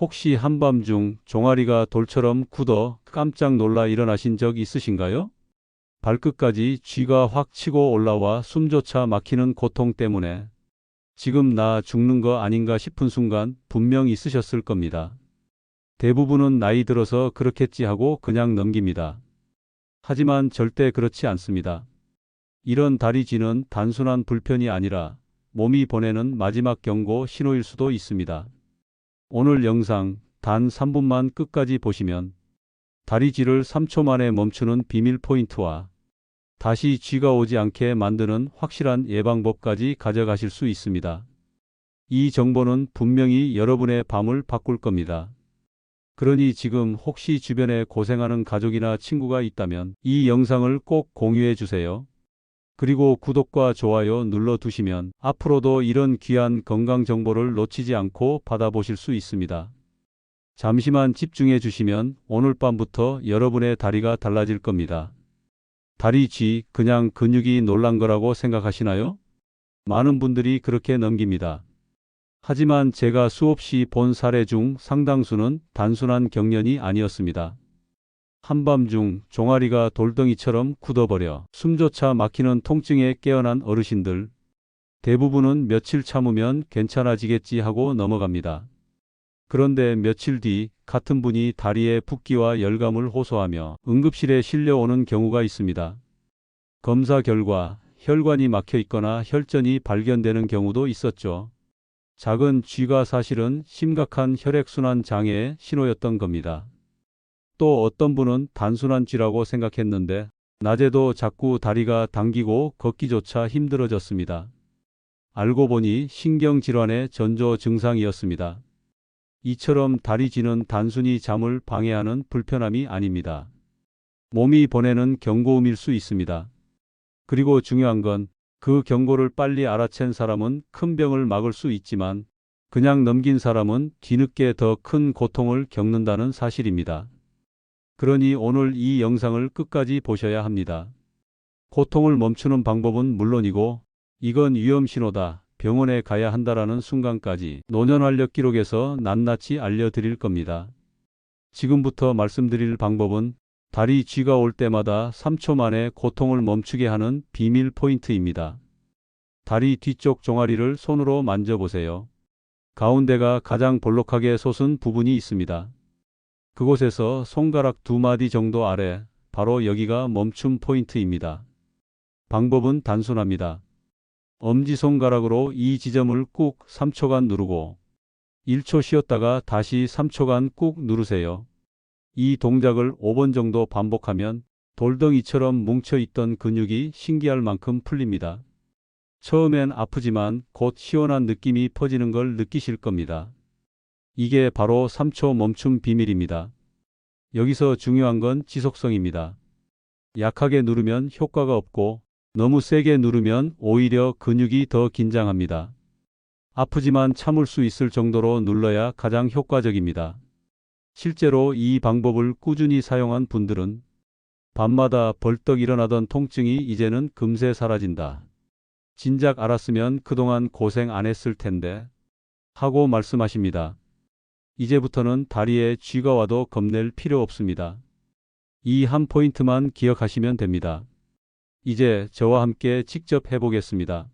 혹시 한밤중 종아리가 돌처럼 굳어 깜짝 놀라 일어나신 적 있으신가요? 발끝까지 쥐가 확 치고 올라와 숨조차 막히는 고통 때문에 지금 나 죽는 거 아닌가 싶은 순간 분명 있으셨을 겁니다. 대부분은 나이 들어서 그렇겠지 하고 그냥 넘깁니다. 하지만 절대 그렇지 않습니다. 이런 다리 쥐는 단순한 불편이 아니라 몸이 보내는 마지막 경고 신호일 수도 있습니다. 오늘 영상 단 3분만 끝까지 보시면 다리 쥐를 3초 만에 멈추는 비밀 포인트와 다시 쥐가 오지 않게 만드는 확실한 예방법까지 가져가실 수 있습니다. 이 정보는 분명히 여러분의 밤을 바꿀 겁니다. 그러니 지금 혹시 주변에 고생하는 가족이나 친구가 있다면 이 영상을 꼭 공유해 주세요. 그리고 구독과 좋아요 눌러 두시면 앞으로도 이런 귀한 건강 정보를 놓치지 않고 받아보실 수 있습니다. 잠시만 집중해 주시면 오늘 밤부터 여러분의 다리가 달라질 겁니다. 다리 쥐 그냥 근육이 놀란 거라고 생각하시나요? 많은 분들이 그렇게 넘깁니다. 하지만 제가 수없이 본 사례 중 상당수는 단순한 경련이 아니었습니다. 한밤중 종아리가 돌덩이처럼 굳어버려 숨조차 막히는 통증에 깨어난 어르신들. 대부분은 며칠 참으면 괜찮아지겠지 하고 넘어갑니다. 그런데 며칠 뒤 같은 분이 다리에 붓기와 열감을 호소하며 응급실에 실려오는 경우가 있습니다. 검사 결과 혈관이 막혀 있거나 혈전이 발견되는 경우도 있었죠. 작은 쥐가 사실은 심각한 혈액순환 장애의 신호였던 겁니다. 또 어떤 분은 단순한 쥐라고 생각했는데 낮에도 자꾸 다리가 당기고 걷기조차 힘들어졌습니다. 알고 보니 신경질환의 전조 증상이었습니다. 이처럼 다리 쥐는 단순히 잠을 방해하는 불편함이 아닙니다. 몸이 보내는 경고음일 수 있습니다. 그리고 중요한 건 그 경고를 빨리 알아챈 사람은 큰 병을 막을 수 있지만 그냥 넘긴 사람은 뒤늦게 더 큰 고통을 겪는다는 사실입니다. 그러니 오늘 이 영상을 끝까지 보셔야 합니다. 고통을 멈추는 방법은 물론이고 이건 위험 신호다. 병원에 가야 한다라는 순간까지 노년활력 기록에서 낱낱이 알려드릴 겁니다. 지금부터 말씀드릴 방법은 다리 쥐가 올 때마다 3초 만에 고통을 멈추게 하는 비밀 포인트입니다. 다리 뒤쪽 종아리를 손으로 만져보세요. 가운데가 가장 볼록하게 솟은 부분이 있습니다. 그곳에서 손가락 두 마디 정도 아래, 바로 여기가 멈춤 포인트입니다. 방법은 단순합니다. 엄지손가락으로 이 지점을 꾹 3초간 누르고 1초 쉬었다가 다시 3초간 꾹 누르세요. 이 동작을 5번 정도 반복하면 돌덩이처럼 뭉쳐있던 근육이 신기할 만큼 풀립니다. 처음엔 아프지만 곧 시원한 느낌이 퍼지는 걸 느끼실 겁니다. 이게 바로 3초 멈춤 비밀입니다. 여기서 중요한 건 지속성입니다. 약하게 누르면 효과가 없고 너무 세게 누르면 오히려 근육이 더 긴장합니다. 아프지만 참을 수 있을 정도로 눌러야 가장 효과적입니다. 실제로 이 방법을 꾸준히 사용한 분들은 밤마다 벌떡 일어나던 통증이 이제는 금세 사라진다. 진작 알았으면 그동안 고생 안 했을 텐데 하고 말씀하십니다. 이제부터는 다리에 쥐가 와도 겁낼 필요 없습니다. 이 한 포인트만 기억하시면 됩니다. 이제 저와 함께 직접 해보겠습니다.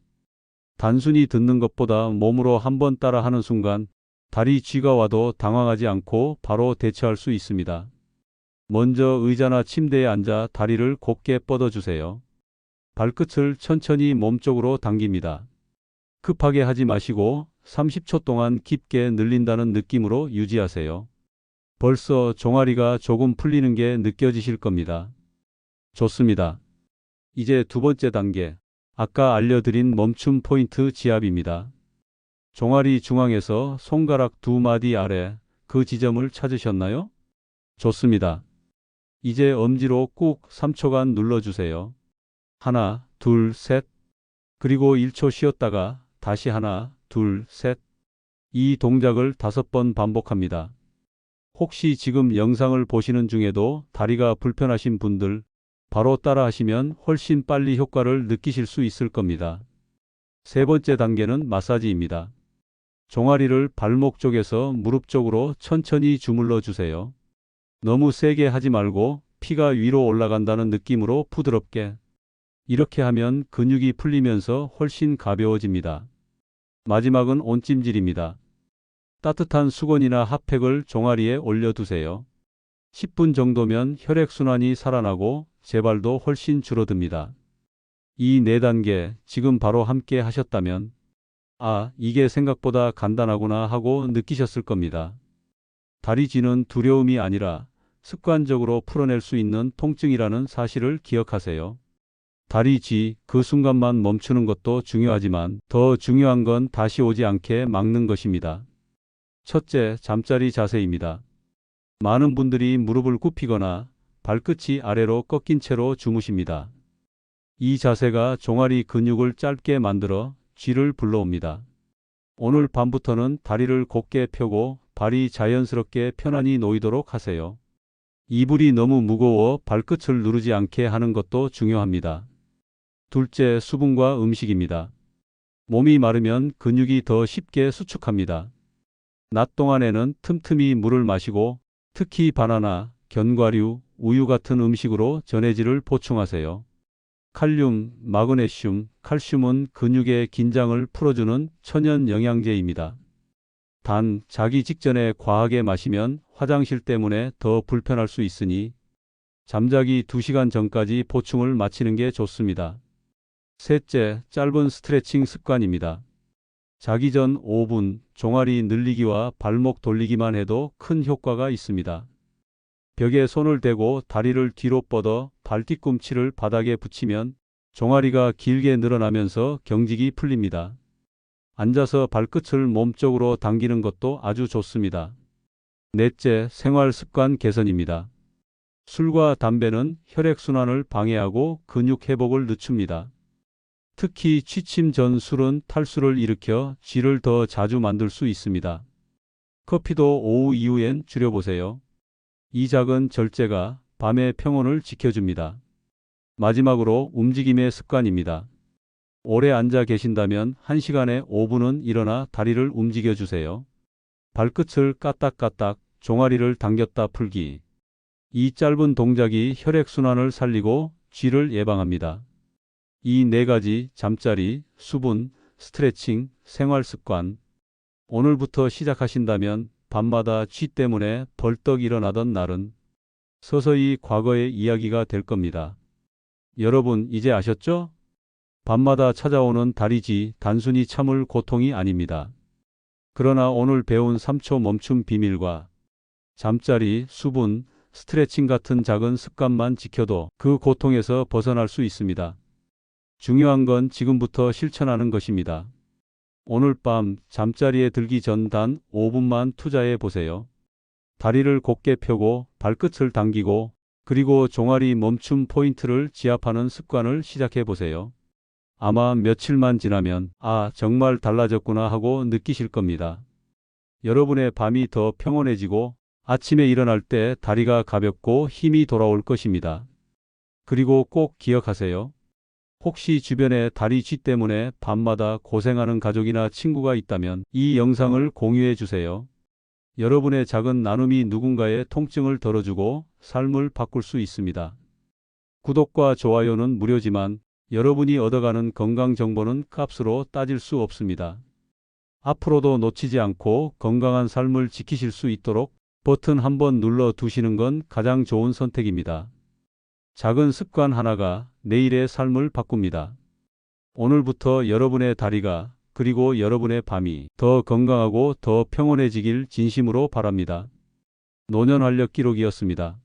단순히 듣는 것보다 몸으로 한번 따라 하는 순간 다리 쥐가 와도 당황하지 않고 바로 대처할 수 있습니다. 먼저 의자나 침대에 앉아 다리를 곧게 뻗어주세요. 발끝을 천천히 몸쪽으로 당깁니다. 급하게 하지 마시고 30초 동안 깊게 늘린다는 느낌으로 유지하세요. 벌써 종아리가 조금 풀리는 게 느껴지실 겁니다. 좋습니다. 이제 두 번째 단계. 아까 알려드린 멈춤 포인트 지압입니다. 종아리 중앙에서 손가락 두 마디 아래 그 지점을 찾으셨나요? 좋습니다. 이제 엄지로 꾹 3초간 눌러주세요. 하나, 둘, 셋. 그리고 1초 쉬었다가 다시 하나, 둘, 셋. 이 동작을 다섯 번 반복합니다. 혹시 지금 영상을 보시는 중에도 다리가 불편하신 분들 바로 따라 하시면 훨씬 빨리 효과를 느끼실 수 있을 겁니다. 세 번째 단계는 마사지입니다. 종아리를 발목 쪽에서 무릎 쪽으로 천천히 주물러 주세요. 너무 세게 하지 말고 피가 위로 올라간다는 느낌으로 부드럽게. 이렇게 하면 근육이 풀리면서 훨씬 가벼워집니다. 마지막은 온찜질입니다. 따뜻한 수건이나 핫팩을 종아리에 올려두세요. 10분 정도면 혈액순환이 살아나고 재발도 훨씬 줄어듭니다. 이네 단계 지금 바로 함께 하셨다면 아, 이게 생각보다 간단하구나 하고 느끼셨을 겁니다. 다리 쥐는 두려움이 아니라 습관적으로 풀어낼 수 있는 통증이라는 사실을 기억하세요. 다리 쥐, 그 순간만 멈추는 것도 중요하지만 더 중요한 건 다시 오지 않게 막는 것입니다. 첫째, 잠자리 자세입니다. 많은 분들이 무릎을 굽히거나 발끝이 아래로 꺾인 채로 주무십니다. 이 자세가 종아리 근육을 짧게 만들어 쥐를 불러옵니다. 오늘 밤부터는 다리를 곧게 펴고 발이 자연스럽게 편안히 놓이도록 하세요. 이불이 너무 무거워 발끝을 누르지 않게 하는 것도 중요합니다. 둘째, 수분과 음식입니다. 몸이 마르면 근육이 더 쉽게 수축합니다. 낮 동안에는 틈틈이 물을 마시고 특히 바나나, 견과류, 우유 같은 음식으로 전해질을 보충하세요. 칼륨, 마그네슘, 칼슘은 근육의 긴장을 풀어주는 천연 영양제입니다. 단, 자기 직전에 과하게 마시면 화장실 때문에 더 불편할 수 있으니 잠자기 2시간 전까지 보충을 마치는 게 좋습니다. 셋째, 짧은 스트레칭 습관입니다. 자기 전 5분 종아리 늘리기와 발목 돌리기만 해도 큰 효과가 있습니다. 벽에 손을 대고 다리를 뒤로 뻗어 발 뒤꿈치를 바닥에 붙이면 종아리가 길게 늘어나면서 경직이 풀립니다. 앉아서 발끝을 몸쪽으로 당기는 것도 아주 좋습니다. 넷째, 생활 습관 개선입니다. 술과 담배는 혈액순환을 방해하고 근육 회복을 늦춥니다. 특히 취침 전 술은 탈수를 일으켜 쥐를 더 자주 만들 수 있습니다. 커피도 오후 이후엔 줄여보세요. 이 작은 절제가 밤의 평온을 지켜줍니다. 마지막으로 움직임의 습관입니다. 오래 앉아 계신다면 1시간에 5분은 일어나 다리를 움직여 주세요. 발끝을 까딱까딱, 종아리를 당겼다 풀기. 이 짧은 동작이 혈액순환을 살리고 쥐를 예방합니다. 이 네 가지 잠자리, 수분, 스트레칭, 생활 습관. 오늘부터 시작하신다면 밤마다 쥐 때문에 벌떡 일어나던 날은 서서히 과거의 이야기가 될 겁니다. 여러분, 이제 아셨죠? 밤마다 찾아오는 다리쥐 단순히 참을 고통이 아닙니다. 그러나 오늘 배운 3초 멈춤 비밀과 잠자리, 수분, 스트레칭 같은 작은 습관만 지켜도 그 고통에서 벗어날 수 있습니다. 중요한 건 지금부터 실천하는 것입니다. 오늘 밤 잠자리에 들기 전 단 5분만 투자해 보세요. 다리를 곧게 펴고 발끝을 당기고 그리고 종아리 멈춤 포인트를 지압하는 습관을 시작해 보세요. 아마 며칠만 지나면 아, 정말 달라졌구나 하고 느끼실 겁니다. 여러분의 밤이 더 평온해지고 아침에 일어날 때 다리가 가볍고 힘이 돌아올 것입니다. 그리고 꼭 기억하세요. 혹시 주변에 다리 쥐 때문에 밤마다 고생하는 가족이나 친구가 있다면 이 영상을 공유해 주세요. 여러분의 작은 나눔이 누군가의 통증을 덜어주고 삶을 바꿀 수 있습니다. 구독과 좋아요는 무료지만 여러분이 얻어가는 건강 정보는 값으로 따질 수 없습니다. 앞으로도 놓치지 않고 건강한 삶을 지키실 수 있도록 버튼 한번 눌러 두시는 건 가장 좋은 선택입니다. 작은 습관 하나가 내일의 삶을 바꿉니다. 오늘부터 여러분의 다리가 그리고 여러분의 밤이 더 건강하고 더 평온해지길 진심으로 바랍니다. 노년활력 기록이었습니다.